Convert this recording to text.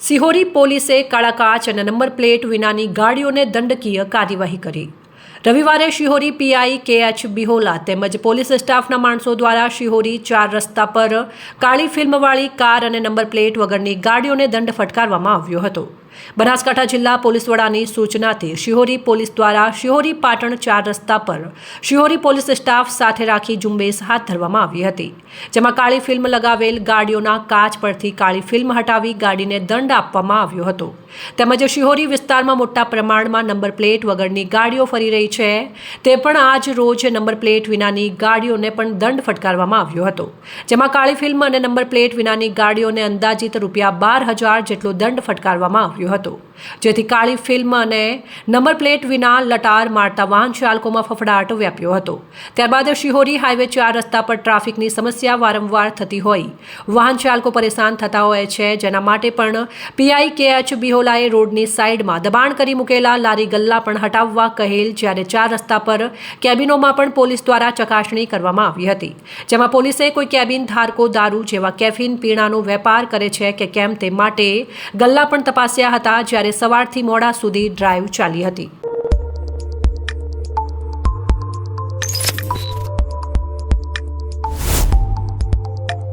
સિહોરી પોલીસે કાળા કાચ અને નંબર પ્લેટ વિનાની ગાડીઓને દંડકીય કાર્યવાહી કરી. રવિવારે Shihori PI K H Bihola તેમજ પોલીસ સ્ટાફના માણસો દ્વારા શિહોરી ચાર રસ્તા પર કાળી ફિલ્મવાળી કાર અને નંબર પ્લેટ વગરની ગાડીઓને દંડ ફટકારવામાં આવ્યો હતો. બનાસકાંઠા જિલ્લા પોલીસ વડાની સૂચનાથી શિહોરી પોલીસ દ્વારા શિહોરી પાટણ ચાર રસ્તા પર શિહોરી પોલીસ સ્ટાફ સાથે રાખી ઝુંબેશ હાથ ધરવામાં આવી હતી, જેમાં કાળી ફિલ્મ લગાવેલ ગાડીઓના કાચ પરથી કાળી ફિલ્મ હટાવી ગાડીને દંડ આપવામાં આવ્યો હતો. તેમજ શિહોરી વિસ્તારમાં મોટા પ્રમાણમાં નંબર પ્લેટ વગરની ગાડીઓ ફરી રહી છે. તે પણ આજ રોજ નંબર પ્લેટ વિનાની ગાડીઓને પણ દંડ ફટકારવામાં આવ્યો હતો, જેમાં કાળી ફિલ્મ અને નંબર પ્લેટ વિનાની ગાડીઓને અંદાજિત રૂપિયા બાર હજાર જેટલો દંડ ફટકારવામાં આવ્યો હતો. જેથી કાળી ફિલ્મ અને નંબર પ્લેટ વિના લટાર મારતા વાહન ચાલકોમાં ફફડાટ વ્યાપ્યો હતો. ત્યારબાદ શિહોરી હાઈવે ચાર રસ્તા પર ટ્રાફિકની સમસ્યા વારંવાર થતી હોય. વાહન ચાલકો પરેશાન થતા હોય છે. જેના માટે પણ પીઆઈ કે એચ બિહોલાએ રોડની સાઇડમાં દબાણ કરી મૂકેલા લારી ગલ્લા પણ હટાવવા કહેલ, જ્યારે ચાર રસ્તા પર કેબિનોમાં પણ પોલીસ દ્વારા ચકાસણી કરવામાં આવી હતી. જેમાં પોલીસે કોઈ કેબિન, ધારકો, દારૂ જેવા કેફીન, પીણાનો વેપાર કરે છે કે કેમ તે માટે ગલ્લા પણ તપાસ્યા હતા જ્યારે સવારથી મોડા સુધી ડ્રાઈવ ચાલી હતી.